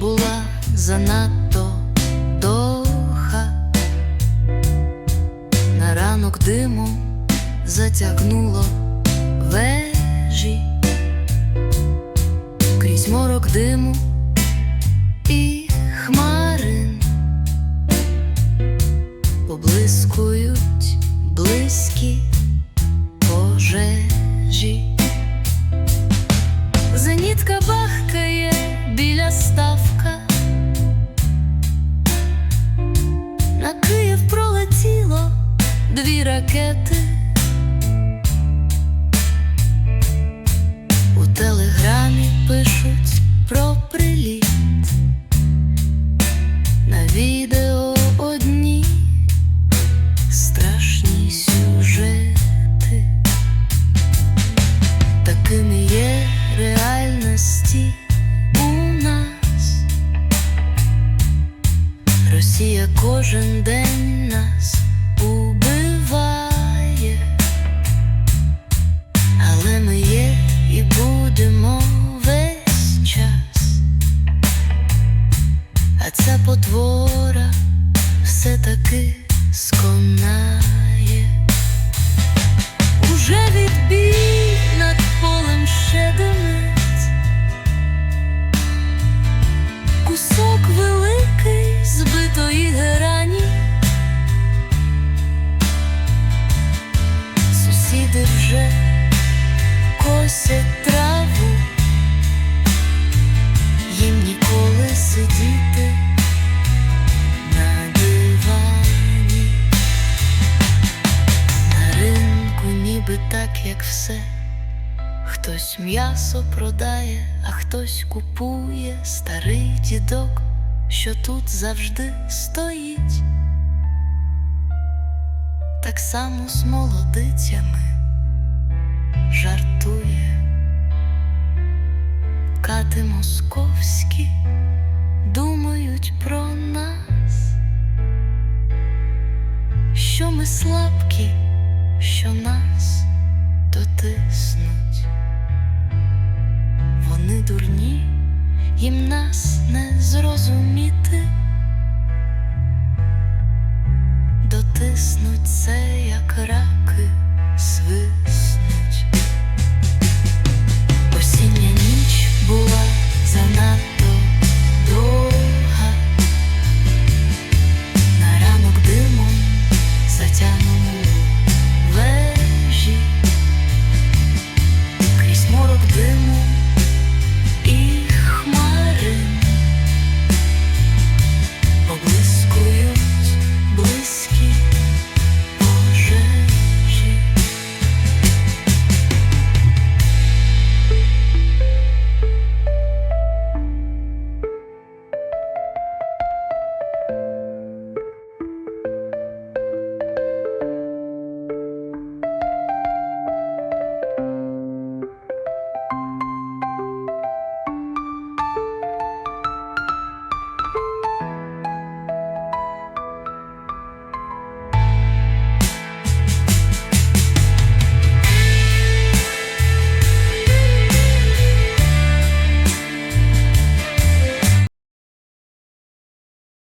була занадто довга, на ранок диму затягнуло вежі, крізь морок диму відео одні страшні сюжети. Такими є реальності у нас. Росія кожен день нас Ця потвора все таки сконає. Уже відбій над полем ще Кусок великий збитої герані Сусіди вже косять траву. Їм ніколи сидіти як все. Хтось м'ясо продає, а хтось купує старий дідок, що тут завжди стоїть. Так само з молодицями жартує. Кати московські думають про їм нас не зрозуміти.